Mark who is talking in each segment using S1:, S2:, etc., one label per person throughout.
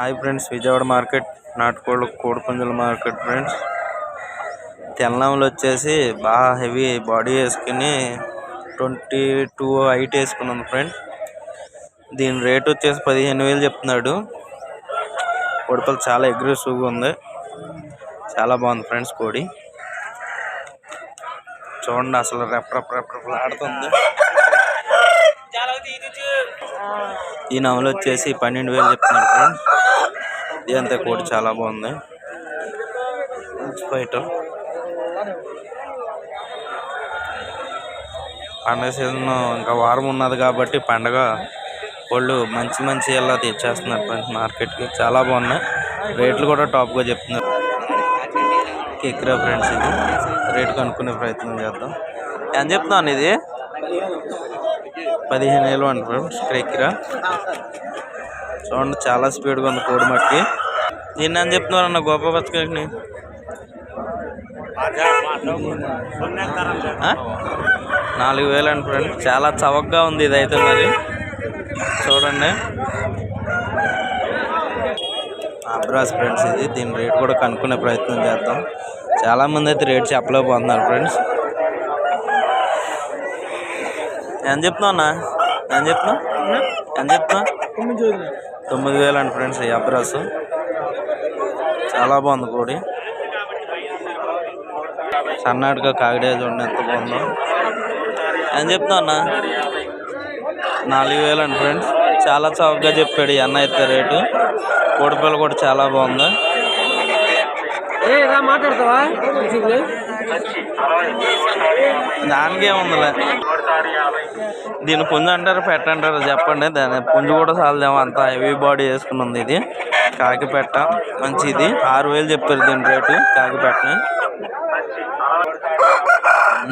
S1: Hi friends Vijayawada market నాటుకోళ్ళు కోడిపుంజుల market friends. తెల్లనములు వచ్చేసి బాగా హెవీ బాడీ వేసుకుని ట్వంటీ టూ హైట్ వేసుకుని ఉంది ఫ్రెండ్స్ దీని రేట్ వచ్చేసి పదిహేను వేలు చెప్తున్నాడు. కోడిపల్లి చాలా అగ్రెసివ్గా ఉంది. చాలా బాగుంది ఫ్రెండ్స్ కోడి. చూడండి అసలు రెప్ రెప్ రెప్ రెప్ ఆడుతుంది. ఈ నవలు వచ్చేసి పన్నెండు వేలు చెప్తున్నాడు ఫ్రెండ్స్. ఇదంతా కోడి చాలా బాగుంది. ఫైటర్ పండగ సీజన్ ఇంకా వారం ఉన్నది కాబట్టి పండగ వాళ్ళు మంచి మంచి ఎలా తెచ్చేస్తున్నారు మార్కెట్కి చాలా బాగున్నాయి. రేట్లు కూడా టాప్గా చెప్తున్నారు. ఎక్కిరా ఫ్రెండ్స్ ఇది. రేట్ కనుక్కునే ప్రయత్నం చేద్దాం. ఎంత చెప్తున్నాను ఇది? పదిహేను వేలు అంటారు ఫ్రెండ్స్ చూడండి చాలా స్పీడ్గా ఉంది కోడి మట్టి. దీన్ని అని చెప్తున్నారు అన్న గోప బతుకని నాలుగు వేలు అండి ఫ్రెండ్ చాలా చవకగా ఉంది ఇదైతే మరి. చూడండి. అబ్రాస్ ఫ్రెండ్స్ ఇది దీని రేట్ కూడా కనుక్కునే ప్రయత్నం చేద్దాం. చాలా మంది అయితే రేట్ చెప్పలేకపోతున్నారు ఫ్రెండ్స్ ఎంత చెప్తున్నావు అన్న? ఎంత చెప్తున్నావు? ఎంత చెప్తున్నా తొమ్మిది వేలు అండి ఫ్రెండ్స్ ఈ అబ్రాస్ చాలా బాగుంది కోడి. సన్నాటిగా కాకిడే చూడండి ఎంత బాగుందో. అని చెప్తున్నా అన్న? నాలుగు వేలు అండి ఫ్రెండ్స్. చాలా చౌకగా చెప్పాడు ఈ అన్న అయితే రేటు. కోడిపిల్ల కూడా చాలా బాగుంది.
S2: మాట్లాడతావా?
S1: దానికే ఉందిలే. దీని పుంజు అంటారు పెట్ట అంటారు చెప్పండి. దాని పుంజు కూడా చాలదేమో అంత హెవీ బాడీ వేసుకుని ఉంది ఇది. కాకి పెట్ట మంచిది. ఆరు వేలు చెప్పారు దీని రేటు కాకి పెట్టని.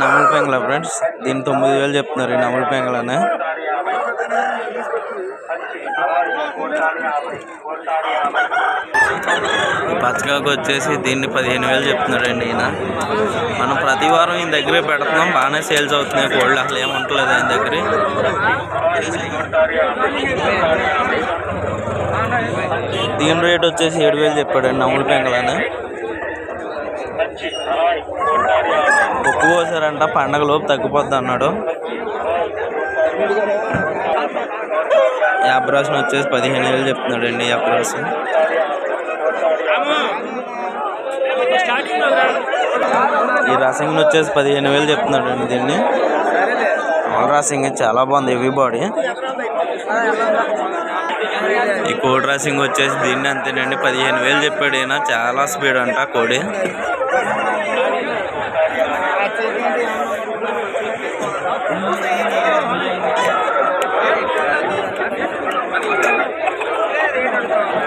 S1: నముల పెంగల ఫ్రెండ్స్ దీని తొమ్మిది వేలు చెప్తున్నారు ఈ నముల పెంగళనే. ఈ వచ్చేసి దీన్ని పదిహేను వేలు చెప్తున్నాడండి ఈయన. మనం ప్రతి వారం ఈయన దగ్గరే పెడుతున్నాం బాగానే సేల్స్ అవుతున్నాయి కోళ్ళు అసలు ఏముంటలేదు ఆయన దగ్గర. దీని రేట్ వచ్చేసి ఏడు వేలు చెప్పాడండి నమ్ముల పెంగలని ఉప్పు పోసారంట పండగలోపు తగ్గిపోద్ది అన్నాడు. యాబ్రాస్ని వచ్చేసి పదిహేను వేలు చెప్తున్నాడు అండి యాబ్రాస్ ఈ రసింగ్ వచ్చేసి పదిహేను వేలు చెప్తున్నాడు అండి దీన్ని. ఆల్ రాసింగ్ చాలా బాగుంది హెవీ బాడీ ఈ కోడ్ రాసింగ్ వచ్చేసి దీన్ని అంతేనండి పదిహేను వేలు చెప్పాడు ఈయన. చాలా స్పీడ్ అంట కోడి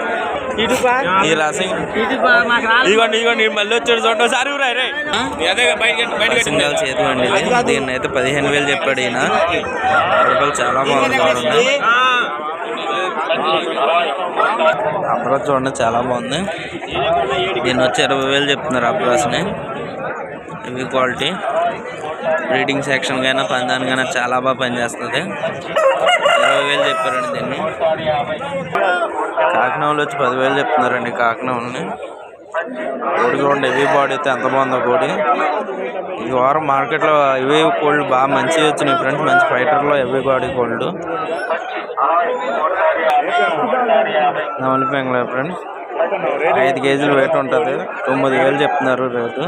S1: ఈ రాసింగ్ ఇదిగోండి ఇదిగోండి ఈడు మళ్ళీ వచ్చాడు చూడండి. ఒకసారి ఊరా రే సింగల్ చేతు అండి ఇది. దీన్ని అయితే పదిహేను వేలు చెప్పాడు ఈయన. రూపాయలు చాలా బాగుంది అబ్రాస్ చూడండి చాలా బాగుంది. దీన్ని వచ్చి ఇరవై వేలు చెప్తున్నారు అబ్రాస్ని ఇవి క్వాలిటీ. బ్రీడింగ్ సెక్షన్ కైనా పందానికైనా చాలా బాగా పనిచేస్తుంది. ఇరవై వేలు చెప్పారండి దీన్ని. కాకినాడలో వచ్చి పదివేలు చెప్తున్నారండి కాకినాడని. కోడి చూడండి హెవీ బాడీ అయితే ఎంత బాగుందో కోడి. ఈ వారం మార్కెట్లో ఇవే కోల్డ్ బాగా మంచిగా వచ్చినాయి ఫ్రెండ్స్. మంచి ఫైటర్లో హెవీ బాడీ కోల్డ్ నవలి ఫ్రెండ్స్. ఐదు కేజీలు వెయిట్ ఉంటుంది. తొమ్మిది వేలు చెప్తున్నారు రేటు.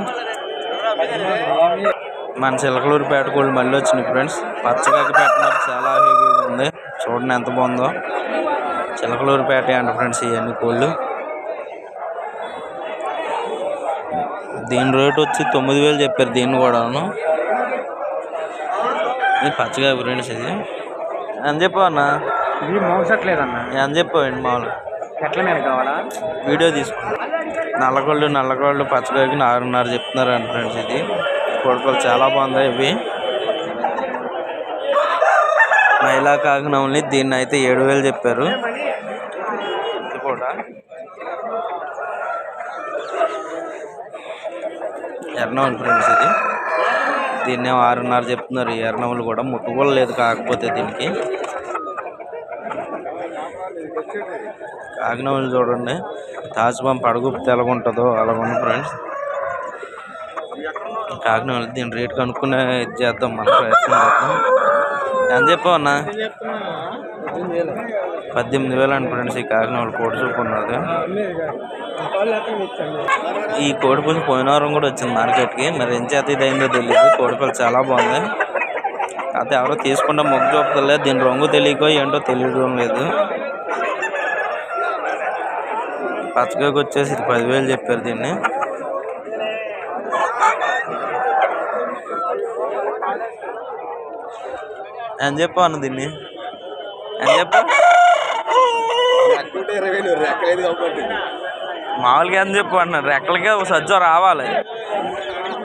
S1: మన చిలకలూరు పేట కోళ్ళు మళ్ళీ వచ్చినాయి ఫ్రెండ్స్. పచ్చగా పెట్టినారు. చాలా హెవీగా ఉంది. చూడండి ఎంత బాగుందో. చిలకలూరు పేట అంట ఫ్రెండ్స్ ఇవన్నీ కోళ్ళు. దీని రేట్ వచ్చి తొమ్మిది వేలు చెప్పారు దీన్ని కూడాను. ఇది పచ్చగా ఫ్రెండ్స్ ఇది. అని చెప్పవన్నా
S2: ఇది మోసట్లేదన్న
S1: అని చెప్పండి మామూలు?
S2: ఎట్ల మీద కావాలా?
S1: వీడియో తీసుకుంటాం నల్లగోళ్ళు నల్లగోళ్ళు పచ్చగాకి ఆరున్నర చెప్తున్నారు అంట ఫ్రెండ్స్ ఇది. కొడుకులు చాలా బాగుంది ఇవి. మహిళా కాకినవల్ని దీన్ని అయితే ఏడు వేలు చెప్పారు ఇది కూడా ఎర్నవల్ ఫ్రెండ్స్ ఇది. దీన్ని ఆరున్నర చెప్తున్నారు. ఎర్నవలు కూడా ముట్టుకోలు లేదు కాకపోతే దీనికి. కాకినవలు చూడండి. తాజ్బాం పడగుప్తి తెలగుంటుందో ఉంటుందో అలాగ ఉంది ఫ్రెండ్స్ కాకినవలు దీని రేట్ కనుక్కునే ఇది చేద్దాం మన ప్రయత్నం చేద్దాం. ఎంత చెప్పావు అన్నా? పద్దెనిమిది వేలు అండి ఫ్రెండ్స్ ఈ కాకినాడ కోడి చూపు ఉన్నది. ఈ కోడిపుల్లి పోయిన వారం కూడా వచ్చింది మార్కెట్కి. మరి ఎంత చేత ఇది అయిందో తెలియదు కోడిపల్లి చాలా బాగుంది. అయితే ఎవరో తీసుకుంటే మొగ్గు చూపుతలే దీని రంగు తెలియకో ఏంటో తెలియడం లేదు. పచ్చగాకి వచ్చేసి ఇది పదివేలు చెప్పారు దీన్ని. అని చెప్పాను దీన్ని? అని చెప్పు. మామూలుగా అని చెప్పు అన్నారు రెక్కలకే సజ్జ రావాలి.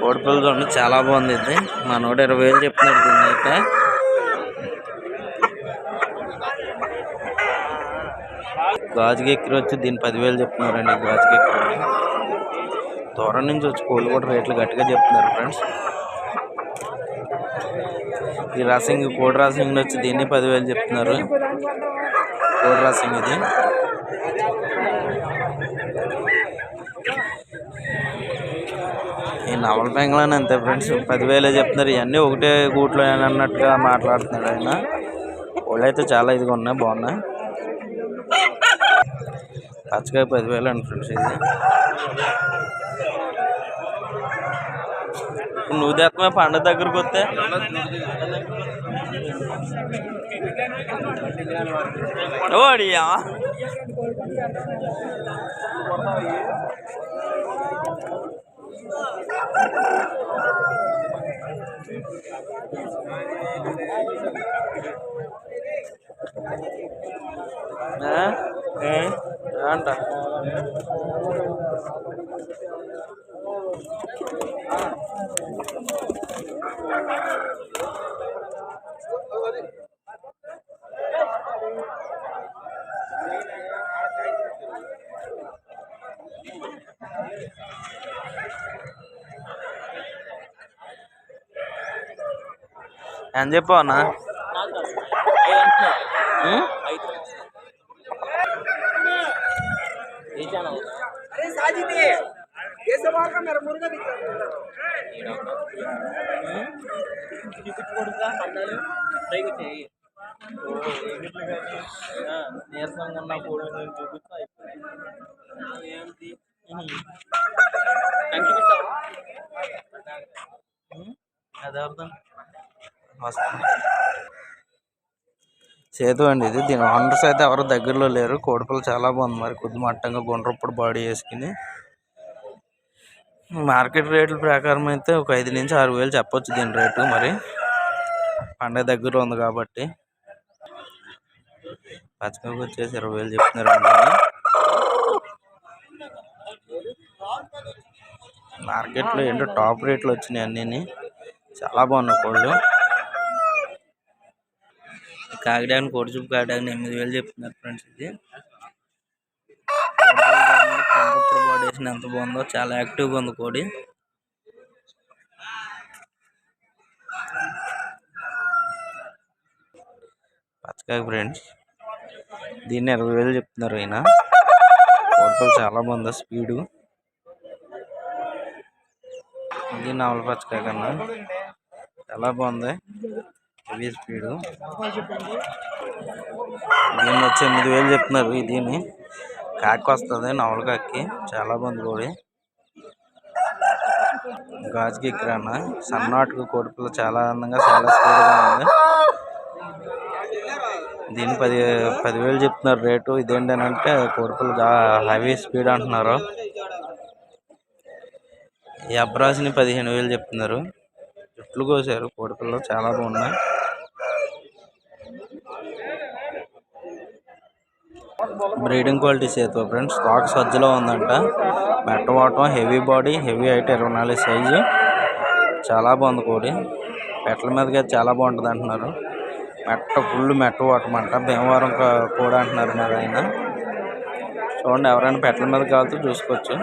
S1: కోడిపిల్ల చూడండి చాలా బాగుంది ఇది. మా నూట ఇరవై వేలు చెప్తున్నాడు దీన్ని అయితే. గాజుకి ఎక్కిరి వచ్చి దీన్ని పదివేలు చెప్తున్నారండి గాజుకి ఎక్కిరి. దూరం నుంచి వచ్చి కోళ్ళు కూడా రేట్లు గట్టిగా చెప్తున్నారు ఫ్రెండ్స్ ఈ రసింగ్ కోడి రసింగ్ వచ్చి దీన్ని పదివేలు చెప్తున్నారు. కోడ్రా సింగ్ ఇది. ఈ నవల పెంగళని అంతే ఫ్రెండ్స్. పదివేలే చెప్తున్నారు. ఇవన్నీ ఒకటే గూట్లో అన్నట్టుగా మాట్లాడుతున్నాడు ఆయన. వాళ్ళైతే చాలా ఇదిగా ఉన్నాయి. బాగున్నాయి. పచ్చకాయ పదివేలు అండి ఫ్రెండ్స్ ఇది. నువ్వు తెత్తమే పండుగ దగ్గరకు వస్తే ఓడియా ఏ? ఏ? అంట ఏం చెప్పావు అన్న? ఉం? నీరసంగా ఉన్న నేను చూపిస్తా ఏంటి అదే అర్థం. వస్తుంది సేతు అండి ఇది. దీని ఓనర్స్ అయితే ఎవరు దగ్గరలో లేరు. కోడిపిల్ల చాలా బాగుంది మరి. కొద్ది మట్టంగా గుండ్రప్పుడు బాడీ వేసుకుని మార్కెట్ రేట్ల ప్రకారం అయితే ఒక ఐదు నుంచి ఆరు వేలు చెప్పొచ్చు దీని రేటు మరి. పండగ దగ్గరలో ఉంది కాబట్టి. పచ్చకాయకు వచ్చేసి ఇరవై వేలు చెప్తున్నారు మార్కెట్లో ఏంటో టాప్ రేట్లు వచ్చినాయి అన్నీ చాలా బాగున్నాయి కోళ్ళు. కాకిడాని కోడి చూపు కాకిడాని ఎనిమిది వేలు చెప్తున్నారు ఫ్రెండ్స్ ఇది. బాడీ వేసిన ఎంత బాగుందో చాలా యాక్టివ్గా ఉంది కోడి. పచ్చకాయ ఫ్రెండ్స్ దీన్ని ఇరవై వేలు చెప్తున్నారు ఈయన. కోడిపల్లి చాలా బాగుంది స్పీడు. ఇది నవల పచ్చకాయ కన్నా. చాలా బాగుంది. హెవీ స్పీడు దీన్ని వచ్చి ఎనిమిది వేలు చెప్తున్నారు దీన్ని. కాకి వస్తుంది నవల కాకి. చాలా మంది కోడి. గాజుకి ఎక్కిరాన సన్నాటుకు కోడిపిల్ల చాలా అందంగా చాలా స్పీడ్గా ఉంది. దీన్ని పది పదివేలు చెప్తున్నారు రేటు. ఇదేంటంటే కోడిపిల్ల హెవీ స్పీడ్ అంటున్నారు. ఈ పదిహేను వేలు చెప్తున్నారు. జుట్లు కోసారు కోడిపిల్లలు చాలా బాగున్నాయి. బ్రీడింగ్ క్వాలిటీ చేతో ఫ్రెండ్స్. స్టాక్ సజ్జలో ఉందంట. మెట్ట వాటం హెవీ బాడీ హెవీ హైట్ ఇరవై నాలుగు సైజు. చాలా బాగుంది కోడి. పెట్టల మీదకి చాలా బాగుంటుంది అంటున్నారు. మెట్ట ఫుల్ మెట్ట వాటం అంట భీమవరం కూడా అంటున్నారు మరి ఆయన. చూడండి ఎవరైనా పెట్టల మీద కావాలితే చూసుకోవచ్చు.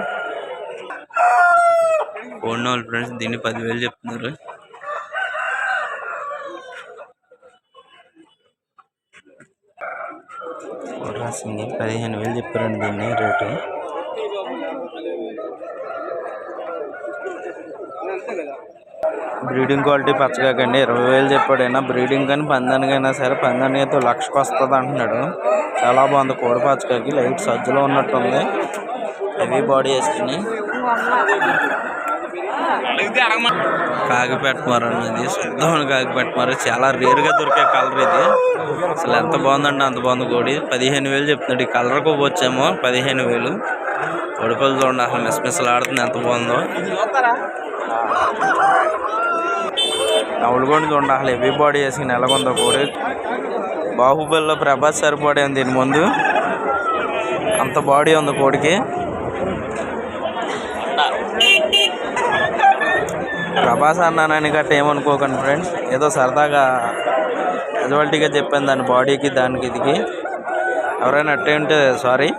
S1: కోడిన వాళ్ళు ఫ్రెండ్స్ దీన్ని పదివేలు చెప్తున్నారు. క్రాసింగ్ పదిహేను వేలు చెప్పారండి దీన్ని రేటు. బ్రీడింగ్ క్వాలిటీ పచ్చగాకండి ఇరవై వేలు చెప్పాడైనా బ్రీడింగ్ కానీ పందానికైనా సరే పందానికి అయితే లక్షకు వస్తుంది అంటున్నాడు. చాలా బాగుంది కోడి పచ్చకాకి లైట్ సజ్జలో ఉన్నట్టుంది. హెవీ బాడీ వేసుకుని. కాకి పెట్టమారు అన్నది శుద్ధమైన కాకి పెట్టమారు చాలా రేరుగా దొరికే కలర్ ఇది. అసలు ఎంత బాగుందండి అంత బాగుంది కోడి పదిహేను వేలు చెప్తున్నాడు. ఈ కలర్కి వచ్చేమో పదిహేను వేలు. కొడుకులు చూడండి అసలు మిస్మిస్లు ఆడుతుంది ఎంత బాగుందో. నవ్వులుగొండ చూడండి అసలు హెవీ బాడీ వేసి నెలకొందో కోడి బాహుబలిలో ప్రభాస్ సరిపడే దీని ముందు. అంత బాడీ ఉంది కోడికి ప్రభాస్ అన్నానని గట్ట ఏమనుకోకండి ఫ్రెండ్స్. ఏదో సరదాగా క్యాజువాలిటీగా చెప్పాను దాని బాడీకి దానికి ఇదికి. ఎవరైనా అట్టే ఉంటే సారీ.